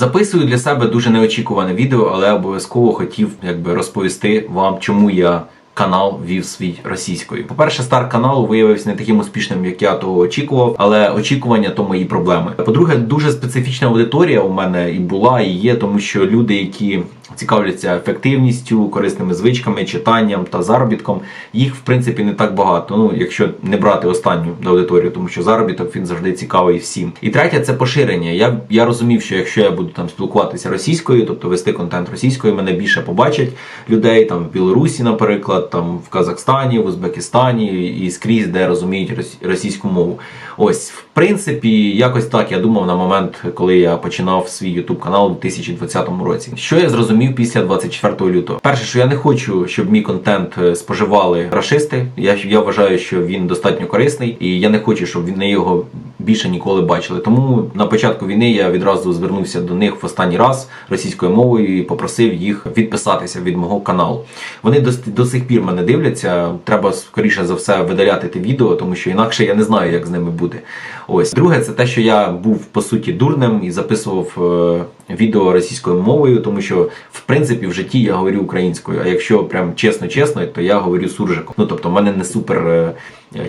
Записую для себе дуже неочікуване відео, але обов'язково хотів якби розповісти вам, чому я. Канал вів свій російською. По-перше, старт каналу виявився не таким успішним, як я того очікував, але очікування то мої проблеми. По-друге, дуже специфічна аудиторія у мене і була, і є, тому що люди, які цікавляться ефективністю, корисними звичками, читанням та заробітком, їх в принципі не так багато. Ну, якщо не брати останню аудиторію, тому що заробіток він завжди цікавий всім. І третє це поширення. Я, я розумів, що якщо я буду там спілкуватися російською, тобто вести контент російською, мене більше побачать людей там в Білорусі, наприклад, там в Казахстані, в Узбекистані і скрізь, де розуміють російську мову. Ось, в принципі, якось так я думав на момент, коли я починав свій YouTube канал у 2020 році. Що я зрозумів після 24 лютого? Перше, що я не хочу, щоб мій контент е, споживали рашисти. Я, я вважаю, що він достатньо корисний, і я не хочу, щоб вони його більше ніколи бачили. Тому на початку війни я відразу звернувся до них в останній раз російською мовою і попросив їх відписатися від мого каналу. Вони до, до сих пір мене дивляться. Треба скоріше за все видаляти те відео, тому що інакше я не знаю, як з ними буде. Ось друге, це те, що я був по суті дурним і записував е, відео російською мовою, тому що в принципі в житті я говорю українською. А якщо прям чесно-чесно, то я говорю суржиком. Ну тобто, в мене не супер. е,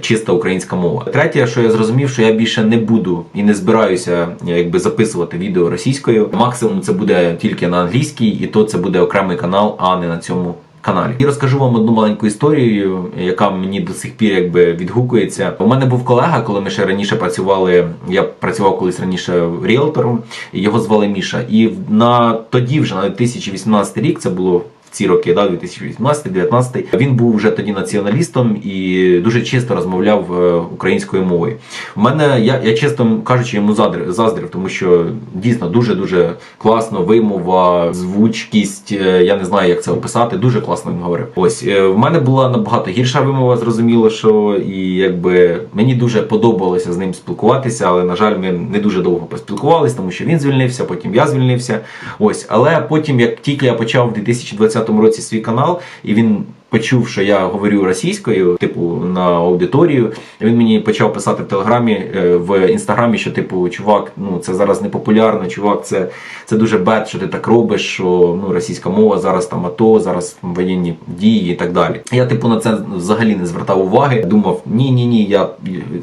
Чиста українська мова. Третє, що я зрозумів, що я більше не буду і не збираюся е, якби записувати відео російською. Максимум це буде тільки на англійській, і то це буде окремий канал, а не на цьому каналі. І розкажу вам одну маленьку історію, яка мені до сих пір якби відгукується. У мене був колега, коли ми ще раніше працювали. Я працював колись раніше ріелтором, його звали Міша. І на тоді, вже на 2018 рік, це було. Ці роки, да, 2018-2019, він був вже тоді націоналістом і дуже чисто розмовляв е, українською мовою. У мене я, я чесно кажучи, йому задрив, заздрив, тому що дійсно дуже дуже класно вимова, звучкість. е, Я не знаю, як це описати. Дуже класно він говорив. Ось е, в мене була набагато гірша вимова, зрозуміло, що і якби мені дуже подобалося з ним спілкуватися, але на жаль, ми не дуже довго поспілкувалися, тому що він звільнився, потім я звільнився. Ось, але потім, як тільки я почав в 2020 році свій канал, і він почув, що я говорю російською, типу на аудиторію. Він мені почав писати в телеграмі е, в інстаграмі, що типу, чувак, ну це зараз не популярно, чувак, це, це дуже бед, що ти так робиш, що ну російська мова зараз там АТО, зараз воєнні дії і так далі. Я типу на це взагалі не звертав уваги. Думав, ні, ні, ні, я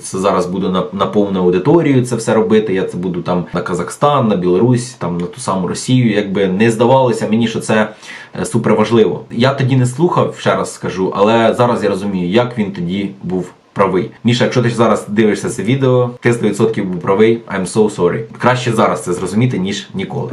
це зараз буду на, на повну аудиторію це все робити. Я це буду там на Казахстан, на Білорусь, там на ту саму Росію. Якби не здавалося мені, що це супер важливо. Я тоді не слухав, ще раз скажу, але зараз я розумію, як він тоді був. Правий. Міша, якщо ти зараз дивишся це відео, ти 100% був правий. I'm so sorry. Краще зараз це зрозуміти, ніж ніколи.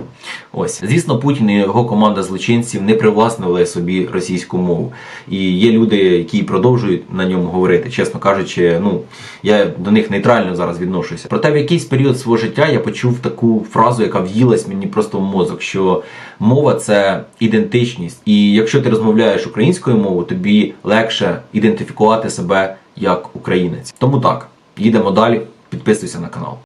Ось. Звісно, Путін і його команда злочинців не привласнили собі російську мову. І є люди, які продовжують на ньому говорити. Чесно кажучи, ну я до них нейтрально зараз відношуся. Проте в якийсь період свого життя я почув таку фразу, яка в'їлась мені просто в мозок, що мова це ідентичність. І якщо ти розмовляєш українською мовою, тобі легше ідентифікувати себе як українець. Тому так, їдемо далі. Підписуйся на канал.